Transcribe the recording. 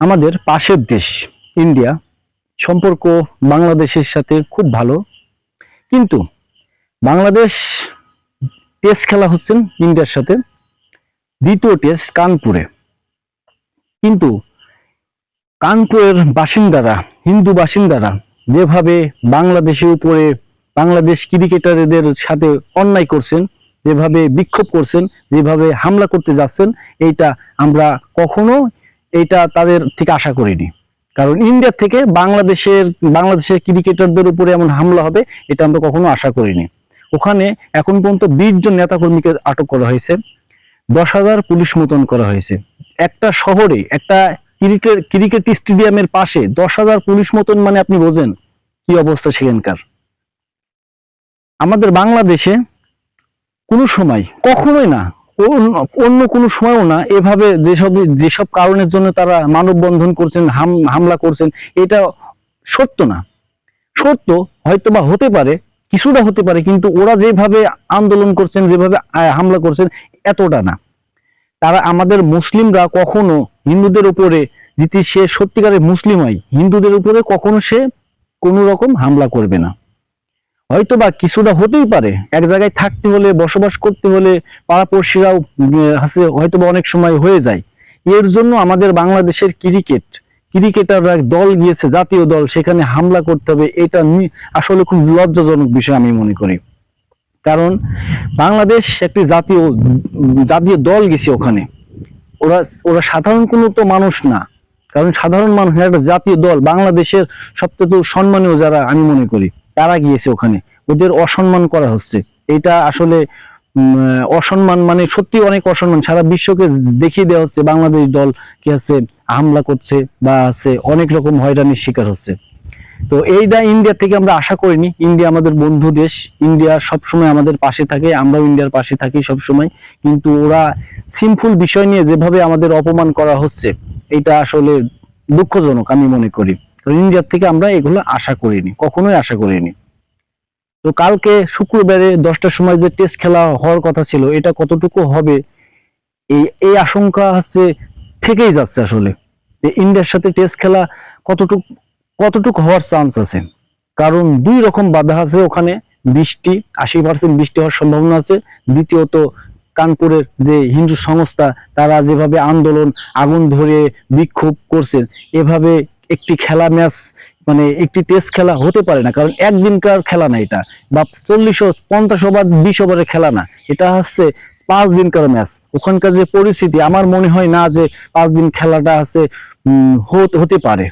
আমাদের পাশের দেশ, ইন্ডিয়া, সম্পর্ক বাংলাদেশের সাথে খুব ভালো। কিন্তু বাংলাদেশ টেস্ট খেলা হচ্ছেন ইন্ডিয়ার সাথে, দ্বিতীয় টেস্ট কানপুরে। কিন্তু কানপুরের বাসিন্দারা, হিন্দু বাসিন্দারা যেভাবে বাংলাদেশের উপরে বাংলাদেশ ক্রিকেটারদের সাথে অন্যায় করছেন, যেভাবে বিক্ষোভ করছেন, যেভাবে হামলা করতে যাচ্ছেন, এইটা আমরা কখনো এইটা তাদের থেকে আশা করিনি। কারণ ইন্ডিয়া থেকে বাংলাদেশের বাংলাদেশের ক্রিকেটারদের উপরে এমন হামলা হবে, এটা আমরা কখনো আশা করিনি। ওখানে এখন পর্যন্ত বিশ জন নেতাকর্মীকে আটক করা হয়েছে, দশ হাজার পুলিশ মোতায়েন করা হয়েছে। একটা শহরে, একটা ক্রিকেট ক্রিকেট স্টেডিয়ামের পাশে দশ হাজার পুলিশ মতন মানে আপনি বোঝেন কি অবস্থা সেখানকার। আমাদের বাংলাদেশে কোনো সময়, কখনোই না অন্য- কোনো সময়ও না, এভাবে যেসব যেসব কারণের জন্য তারা মানববন্ধন করছেন, হাম, হামলা করছেন, এটা সত্য না। সত্য হয়তো বা হতে পারে, কিছুটা হতে পারে, কিন্তু ওরা যেভাবে আন্দোলন করছেন, যেভাবে হামলা করছেন, এতটা না। তারা আমাদের মুসলিমরা কখনো হিন্দুদের উপরে, যদি সে সত্যিকারের মুসলিম হয়, হিন্দুদের উপরে কখনো সে কোনো রকম হামলা করবে না। হয়তো বা কিছুটা হতেই পারে। এক জায়গায় থাকতে হলে, বসবাস করতে হলে পাড়াপড়শিরাও আছে হয়তো বা অনেক সময় হয়ে যায়। এর জন্য আমাদের বাংলাদেশের ক্রিকেট, ক্রিকেটাররা দল গিয়েছে, জাতীয় দল, সেখানে হামলা করতে হবে, এটা আসলে খুব লজ্জাজনক বিষয় আমি মনে করি। কারণ বাংলাদেশ একটি জাতীয় জাতীয় দল গেছে ওখানে। ওরা ওরা সাধারণ কোনো তো মানুষ না। কারণ সাধারণ মানুষ, একটা জাতীয় দল, বাংলাদেশের সবচেয়ে সম্মানীয় যারা, আমি মনে করি। তারা গিয়েছে ওখানে। ওদের অসম্মান করা হচ্ছে। এটা আসলে অসম্মান মানে সত্যি অনেক অসম্মান। সারা বিশ্বকে দেখিয়ে দেওয়া হচ্ছে, বাংলাদেশ দল কি আছে, হামলা করছে বা আছে, অনেক রকম হয়রানির শিকার হচ্ছে। তো এইটা ইন্ডিয়া থেকে আমরা আশা করিনি, ইন্ডিয়া আমাদের বন্ধু দেশ। ইন্ডিয়া সবসময় আমাদের পাশে থাকে, আমরাও ইন্ডিয়ার পাশে থাকি সবসময়। কিন্তু ওরা সিম্পল বিষয় নিয়ে যেভাবে আমাদের অপমান করা হচ্ছে, এটা আসলে দুঃখজনক আমি মনে করি। ইন্ডিয়ার থেকে আমরা এগুলো আশা করিনি, কখনোই আশা করিনি। তো কালকে শুক্রবারে দশটার সময় যে টেস্ট খেলা হওয়ার কথা ছিল, এটা কতটুকু হবে, এই এই আশঙ্কা হচ্ছে থেকেই যাচ্ছে আসলে। যে ইন্ডিয়ার সাথে টেস্ট খেলা কতটুকু কতটুকু হওয়ার চান্স আছে। কারণ দুই রকম বাধা আছে ওখানে, বৃষ্টি, আশি পার্সেন্ট বৃষ্টি হওয়ার সম্ভাবনা আছে। দ্বিতীয়ত, কানপুরের যে হিন্দু সংস্থা, তারা যেভাবে আন্দোলন, আগুন ধরে বিক্ষোভ করছে, এভাবে একটি খেলা ম্যাচ মানে একটি টেস্ট খেলা হতে পারে না, কারণ একদিনকার খেলা না এটা, বা চল্লিশ পঞ্চাশ ওভার বিশ ওভারের খেলা না, এটা হচ্ছে পাঁচ দিনকার ম্যাচ ওখানকার যে পরিস্থিতি, আমার মনে হয় না যে পাঁচ দিন খেলাটা আছে হতে পারে।